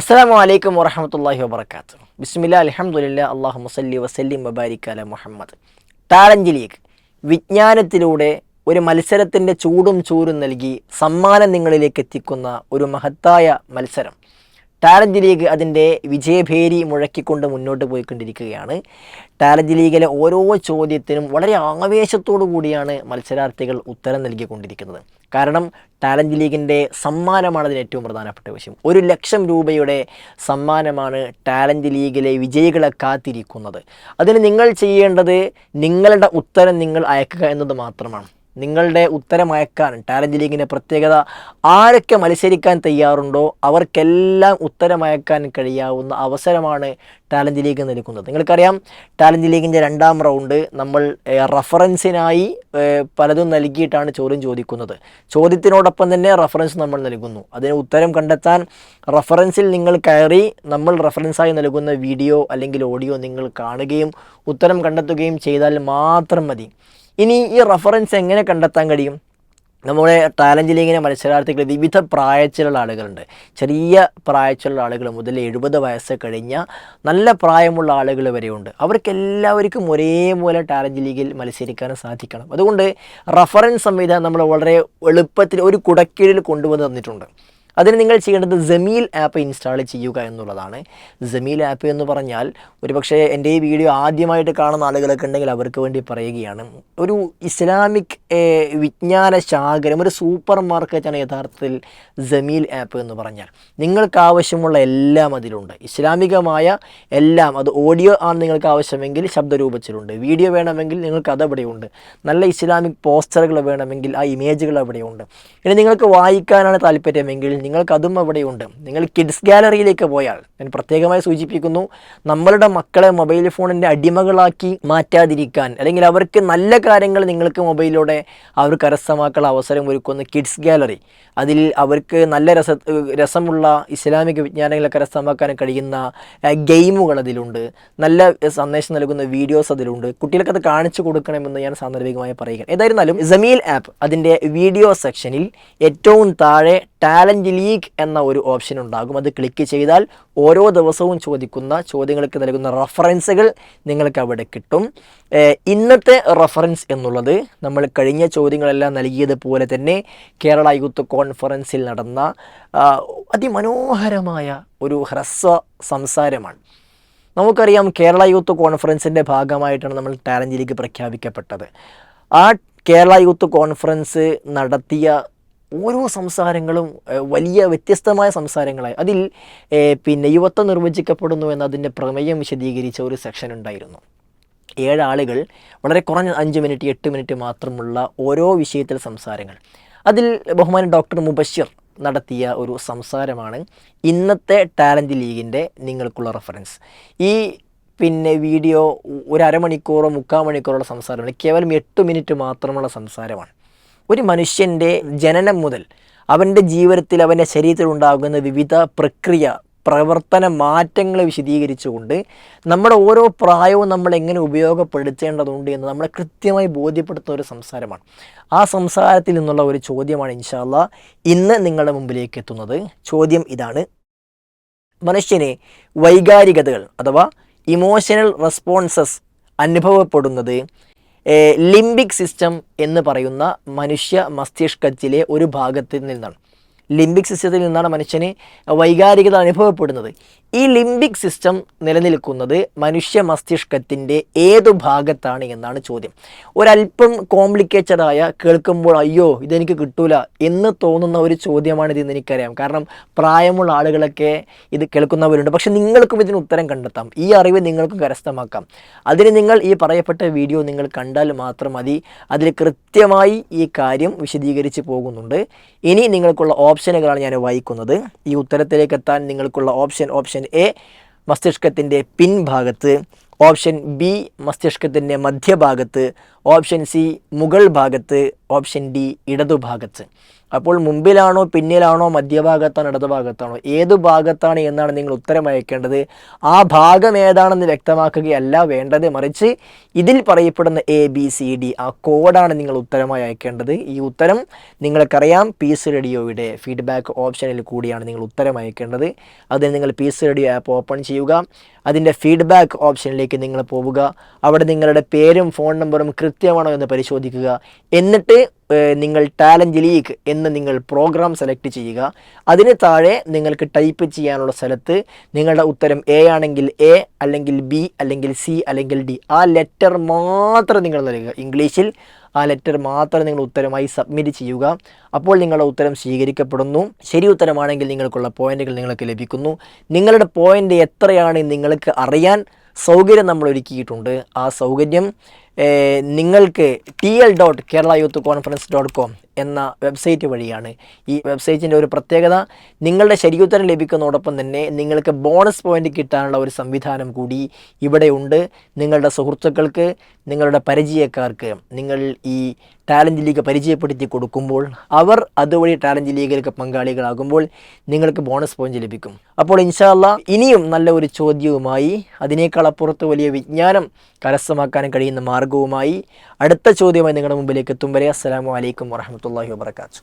അസ്സാം വലൈക്കും വറഹമത്തല്ലാഹി വബർക്കാത്തു ബിസ്മില്ല അലഹമുല്ല അള്ളാഹു മുസല്ലി വസല്ലിം വബാരിക് അല മുഹമ്മദ്. താരഞ്ച് ലീഗ് വിജ്ഞാനത്തിലൂടെ ഒരു മത്സരത്തിന്റെ ചൂടും ചൂരും നൽകി സമ്മാനം നിങ്ങളിലേക്ക് എത്തിക്കുന്ന ഒരു മഹത്തായ മത്സരം. ടാലഞ്ച് ലീഗ് അതിന്റെ വിജയഭേരി മുഴക്കിക്കൊണ്ട് മുന്നോട്ട് പോയിക്കൊണ്ടിരിക്കുകയാണ്. ടാലഞ്ച് ലീഗിലെ ഓരോ ചോദ്യത്തിനും വളരെ ആവേശത്തോടു കൂടിയാണ് മത്സരാർത്ഥികൾ ഉത്തരം നൽകിക്കൊണ്ടിരിക്കുന്നത്. കാരണം ടാലഞ്ച് ലീഗിന്റെ സമ്മാനമാണ് അതിന് ഏറ്റവും പ്രധാനപ്പെട്ട വിഷയം. ഒരു ലക്ഷം രൂപയുടെ സമ്മാനമാണ് ടാലഞ്ച് ലീഗിലെ വിജയികളെ കാത്തിരിക്കുന്നത്. അതിന് നിങ്ങൾ ചെയ്യേണ്ടത് നിങ്ങളുടെ ഉത്തരം നിങ്ങൾ അയക്കുക എന്നത് മാത്രമാണ്. നിങ്ങളുടെ ഉത്തരം അയക്കാൻ ടാലന്റ് ലീഗിന്റെ പ്രത്യേകത ആരൊക്കെ മത്സരിക്കാൻ തയ്യാറുണ്ടോ അവർക്കെല്ലാം ഉത്തരം അയക്കാൻ കഴിയാവുന്ന അവസരമാണ് ടാലന്റ് ലീഗ് നൽകുന്നത്. നിങ്ങൾക്കറിയാം ടാലന്റ് ലീഗിന്റെ രണ്ടാം റൗണ്ട് നമ്മൾ റഫറൻസിനായി പലതും നൽകിയിട്ടാണ് ചോദ്യം ചോദിക്കുന്നത്. ചോദ്യത്തിനോടൊപ്പം തന്നെ റഫറൻസ് നമ്മൾ നൽകുന്നു. അതിന് ഉത്തരം കണ്ടെത്താൻ റഫറൻസിൽ നിങ്ങൾ കയറി നമ്മൾ റഫറൻസായി നൽകുന്ന വീഡിയോ അല്ലെങ്കിൽ ഓഡിയോ നിങ്ങൾ കാണുകയും ഉത്തരം കണ്ടെത്തുകയും ചെയ്താൽ മാത്രം മതി. ഇനി ഈ റഫറൻസ് എങ്ങനെ കണ്ടെത്താൻ കഴിയും? നമ്മുടെ ടാലന്റ് ലീഗിനെ മത്സരാർത്ഥികൾ വിവിധ പ്രായത്തിലുള്ള ആളുകളുണ്ട്. ചെറിയ പ്രായത്തിലുള്ള ആളുകൾ മുതൽ എഴുപത് വയസ്സ് കഴിഞ്ഞ നല്ല പ്രായമുള്ള ആളുകൾ വരെയുണ്ട്. അവർക്ക് എല്ലാവർക്കും ഒരേപോലെ ടാലന്റ് ലീഗിൽ മത്സരിക്കാൻ സാധിക്കണം. അതുകൊണ്ട് റഫറൻസ് സംവിധാനം നമ്മൾ വളരെ എളുപ്പത്തിൽ ഒരു കുടക്കീഴിൽ കൊണ്ടുവന്ന് തന്നിട്ടുണ്ട്. അതിന് നിങ്ങൾ ചെയ്യേണ്ടത് ജമീൽ ആപ്പ് ഇൻസ്റ്റാൾ ചെയ്യുക എന്നുള്ളതാണ്. ജമീൽ ആപ്പ് എന്ന് പറഞ്ഞാൽ ഒരുപക്ഷെ എന്റെ ഈ വീഡിയോ ആദ്യമായിട്ട് കാണുന്ന ആളുകളൊക്കെ ഉണ്ടെങ്കിൽ അവർക്ക് വേണ്ടി പറയുകയാണ്. ഒരു ഇസ്ലാമിക് വിജ്ഞാന ശാഖരം ഒരു സൂപ്പർ മാർക്കറ്റാണ് യഥാർത്ഥത്തിൽ ജമീൽ ആപ്പ് എന്ന് പറഞ്ഞാൽ. നിങ്ങൾക്ക് ആവശ്യമുള്ള എല്ലാം അതിലുണ്ട്. ഇസ്ലാമികമായ എല്ലാം അത് ഓഡിയോ ആണ് നിങ്ങൾക്ക് ആവശ്യമെങ്കിൽ ശബ്ദരൂപത്തിലുണ്ട്. വീഡിയോ വേണമെങ്കിൽ നിങ്ങൾക്ക് അത് അവിടെയുണ്ട്. നല്ല ഇസ്ലാമിക് പോസ്റ്ററുകൾ വേണമെങ്കിൽ ആ ഇമേജുകൾ അവിടെയുണ്ട്. ഇനി നിങ്ങൾക്ക് വായിക്കാനാണ് താല്പര്യമെങ്കിൽ നിങ്ങൾക്ക് അതും അവിടെയുണ്ട്. നിങ്ങൾ കിഡ്സ് ഗാലറിയിലേക്ക് പോയാൽ ഞാൻ പ്രത്യേകമായി സൂചിപ്പിക്കുന്നു നമ്മളുടെ മക്കളെ മൊബൈൽ ഫോണിന്റെ അടിമകളാക്കി മാറ്റാതിരിക്കാൻ അല്ലെങ്കിൽ അവർക്ക് നല്ല കാര്യങ്ങൾ നിങ്ങൾക്ക് മൊബൈലിലൂടെ അവർ കരസ്ഥമാക്കാൻ അവസരം ഒരുക്കുന്ന കിഡ്സ് ഗാലറി അതിൽ അവർക്ക് നല്ല രസ രസമുള്ള ഇസ്ലാമിക വിജ്ഞാനങ്ങളെ കരസ്ഥമാക്കാൻ കഴിയുന്ന ഗെയിമുകൾ അതിലുണ്ട്. നല്ല സന്ദേശം നൽകുന്ന വീഡിയോസ് അതിലുണ്ട്. കുട്ടികൾക്ക് അത് കാണിച്ചു കൊടുക്കണമെന്ന് ഞാൻ സാന്ദർഭികമായി പറയുക ഏതായിരുന്നാലും ജമീൽ ആപ്പ് അതിന്റെ വീഡിയോ സെക്ഷനിൽ ഏറ്റവും താഴെ ടാലന്റ് ലീഗ് എന്ന ഒരു ഓപ്ഷൻ ഉണ്ടാകും. അത് ക്ലിക്ക് ചെയ്താൽ ഓരോ ദിവസവും ചോദിക്കുന്ന ചോദ്യങ്ങൾക്ക് നൽകുന്ന റഫറൻസുകൾ നിങ്ങൾക്ക് അവിടെ കിട്ടും. ഇന്നത്തെ റഫറൻസ് എന്നുള്ളത് നമ്മൾ കഴിഞ്ഞ ചോദ്യങ്ങളെല്ലാം നൽകിയതുപോലെ തന്നെ കേരള യൂത്ത് കോൺഫറൻസിൽ നടന്ന അതിമനോഹരമായ ഒരു ഹ്രസ്വ സംസാരമാണ്. നമുക്കറിയാം കേരള യൂത്ത് കോൺഫറൻസിന്റെ ഭാഗമായിട്ടാണ് നമ്മൾ ടാലന്റ് ലീഗ് പ്രഖ്യാപിക്കപ്പെട്ടത്. ആ കേരള യൂത്ത് കോൺഫറൻസ് നടത്തിയ ഓരോ സംസാരങ്ങളും വലിയ വ്യത്യസ്തമായ സംസാരങ്ങളായി. അതിൽ പിന്നെ യുവത്വം നിർവചിക്കപ്പെടുന്നു എന്നതിന്റെ പ്രമേയം വിശദീകരിച്ച ഒരു സെക്ഷൻ ഉണ്ടായിരുന്നു. ഏഴാളുകൾ വളരെ കുറഞ്ഞ അഞ്ച് മിനിറ്റ് എട്ട് മിനിറ്റ് മാത്രമുള്ള ഓരോ വിഷയത്തിൽ സംസാരങ്ങൾ. അതിൽ ബഹുമാന ഡോക്ടർ മുബഷിർ നടത്തിയ ഒരു സംസാരമാണ് ഇന്നത്തെ ടാലന്റ് ലീഗിന്റെ നിങ്ങൾക്കുള്ള റെഫറൻസ്. ഈ പിന്നെ വീഡിയോ ഒരു അരമണിക്കൂറോ മുക്കാൽ മണിക്കൂറുള്ള സംസാരമാണ്. കേവലം എട്ട് മിനിറ്റ് മാത്രമുള്ള സംസാരമാണ്. ഒരു മനുഷ്യന്റെ ജനനം മുതൽ അവന്റെ ജീവിതത്തിൽ അവന്റെ ശരീരത്തിൽ ഉണ്ടാകുന്ന വിവിധ പ്രക്രിയ പ്രവർത്തന മാറ്റങ്ങളെ വിശദീകരിച്ചുകൊണ്ട് നമ്മുടെ ഓരോ പ്രായവും നമ്മൾ എങ്ങനെ ഉപയോഗപ്പെടുത്തേണ്ടതുണ്ട് എന്ന് നമ്മളെ കൃത്യമായി ബോധ്യപ്പെടുത്തുന്ന ഒരു സംസാരമാണ്. ആ സംസാരത്തിൽ നിന്നുള്ള ഒരു ചോദ്യമാണ് ഇൻഷാല്ല ഇന്ന് നിങ്ങളുടെ മുമ്പിലേക്ക് എത്തുന്നത്. ചോദ്യം ഇതാണ്. മനുഷ്യനെ വൈകാരികതകൾ അഥവാ ഇമോഷണൽ റെസ്പോൺസസ് അനുഭവപ്പെടുന്നത് ലിംബിക് സിസ്റ്റം എന്ന് പറയുന്ന മനുഷ്യ മസ്തിഷ്കത്തിലെ ഒരു ഭാഗത്തിൽ നിന്നാണ്. ലിംബിക് സിസ്റ്റത്തിൽ നിന്നാണ് മനുഷ്യന് വൈകാരികത അനുഭവപ്പെടുന്നത്. ഈ ലിംബിക് സിസ്റ്റം നിലനിൽക്കുന്നത് മനുഷ്യ മസ്തിഷ്കത്തിന്റെ ഏതു ഭാഗത്താണ് എന്നാണ് ചോദ്യം. ഒരല്പം കോംപ്ലിക്കേറ്റഡായ കേൾക്കുമ്പോൾ അയ്യോ ഇതെനിക്ക് കിട്ടൂല എന്ന് തോന്നുന്ന ഒരു ചോദ്യമാണ് ഇതെന്ന് എനിക്കറിയാം. കാരണം പ്രായമുള്ള ആളുകളൊക്കെ ഇത് കേൾക്കുന്നവരുണ്ട്. പക്ഷെ നിങ്ങൾക്കും ഇതിന് ഉത്തരം കണ്ടെത്താം. ഈ അറിവ് നിങ്ങൾക്ക് കരസ്ഥമാക്കാം. അതിന് നിങ്ങൾ ഈ പറയപ്പെട്ട വീഡിയോ നിങ്ങൾ കണ്ടാൽ മാത്രം മതി. അതിൽ കൃത്യമായി ഈ കാര്യം വിശദീകരിച്ച് പോകുന്നുണ്ട്. ഇനി നിങ്ങൾക്കുള്ള ഓപ്ഷനുകളാണ് ഞാൻ വായിക്കുന്നത്. ഈ ഉത്തരത്തിലേക്ക് എത്താൻ നിങ്ങൾക്കുള്ള ഓപ്ഷൻ ഓപ്ഷൻ എ മസ്തിഷ്കത്തിന്റെ പിൻഭാഗത്ത് ഓപ്ഷൻ ബി മസ്തിഷ്കത്തിന്റെ മധ്യഭാഗത്ത് ഓപ്ഷൻ സി മുകൾ ഭാഗത്ത് ഓപ്ഷൻ ഡി ഇടതുഭാഗത്ത്. അപ്പോൾ മുമ്പിലാണോ പിന്നിലാണോ മധ്യഭാഗത്താണോ ഇടതുഭാഗത്താണോ ഏത് ഭാഗത്താണ് എന്നാണ് നിങ്ങൾ ഉത്തരം അയക്കേണ്ടത്. ആ ഭാഗം ഏതാണെന്ന് വ്യക്തമാക്കുകയല്ല വേണ്ടത്. മറിച്ച് ഇതിൽ പറയപ്പെടുന്ന എ ബി സി ഡി ആ കോഡാണ് നിങ്ങൾ ഉത്തരമായി അയക്കേണ്ടത്. ഈ ഉത്തരം നിങ്ങൾക്കറിയാം. പീസ് റേഡിയോയുടെ ഫീഡ്ബാക്ക് ഓപ്ഷനിൽ കൂടിയാണ് നിങ്ങൾ ഉത്തരം അയക്കേണ്ടത്. അതിന് നിങ്ങൾ പീസ് റേഡിയോ ആപ്പ് ഓപ്പൺ ചെയ്യുക. അതിന്റെ ഫീഡ്ബാക്ക് ഓപ്ഷനിലേക്ക് നിങ്ങൾ പോവുക. അവിടെ നിങ്ങളുടെ പേരും ഫോൺ നമ്പറും കൃത്യമാണോ എന്ന് പരിശോധിക്കുക. എന്നിട്ട് നിങ്ങൾ ടാലന്റ് ലീഗ് എന്ന് നിങ്ങൾ പ്രോഗ്രാം സെലക്ട് ചെയ്യുക. അതിന് താഴെ നിങ്ങൾക്ക് ടൈപ്പ് ചെയ്യാനുള്ള സ്ഥലത്ത് നിങ്ങളുടെ ഉത്തരം എ ആണെങ്കിൽ എ അല്ലെങ്കിൽ ബി അല്ലെങ്കിൽ സി അല്ലെങ്കിൽ ഡി ആ ലെറ്റർ മാത്രം നിങ്ങൾ നൽകുക. ഇംഗ്ലീഷിൽ ആ ലെറ്റർ മാത്രം നിങ്ങൾ ഉത്തരമായി സബ്മിറ്റ് ചെയ്യുക. അപ്പോൾ നിങ്ങളുടെ ഉത്തരം സ്വീകരിക്കപ്പെടുന്നു. ശരി ഉത്തരമാണെങ്കിൽ നിങ്ങൾക്കുള്ള പോയിന്റുകൾ നിങ്ങൾക്ക് ലഭിക്കുന്നു. നിങ്ങളുടെ പോയിന്റ് എത്രയാണ് നിങ്ങൾക്ക് അറിയാൻ സൗകര്യം നമ്മൾ ഒരുക്കിയിട്ടുണ്ട്. ആ സൗകര്യം നിങ്ങൾക്ക് T L dot Kerala youth conference dot com എന്ന വെബ്സൈറ്റ് വഴിയാണ്. ഈ വെബ്സൈറ്റിന്റെ ഒരു പ്രത്യേകത നിങ്ങളുടെ ശരിയുത്തരം ലഭിക്കുന്നതോടൊപ്പം തന്നെ നിങ്ങൾക്ക് ബോണസ് പോയിന്റ് കിട്ടാനുള്ള ഒരു സംവിധാനം കൂടി ഇവിടെ ഉണ്ട്. നിങ്ങളുടെ സുഹൃത്തുക്കൾക്ക് നിങ്ങളുടെ പരിചയക്കാർക്ക് നിങ്ങൾ ഈ ടാലന്റ് ലീഗ് പരിചയപ്പെടുത്തി കൊടുക്കുമ്പോൾ അവർ അതുവഴി ടാലന്റ് ലീഗിലേക്ക് പങ്കാളികളാകുമ്പോൾ നിങ്ങൾക്ക് ബോണസ് പോയിന്റ് ലഭിക്കും. അപ്പോൾ ഇൻഷാല്ല ഇനിയും നല്ല ഒരു ചോദ്യവുമായി അതിനേക്കാൾ അപ്പുറത്ത് വലിയ വിജ്ഞാനം കരസ്ഥമാക്കാൻ കഴിയുന്ന മാർഗവുമായി അടുത്ത ചോദ്യമായി നിങ്ങളുടെ മുമ്പിലേക്ക് എത്തും. വരെ അസ്സാം വലൈക്കും വറഹമത്തല്ലാഹി വാബർക്കാത്തു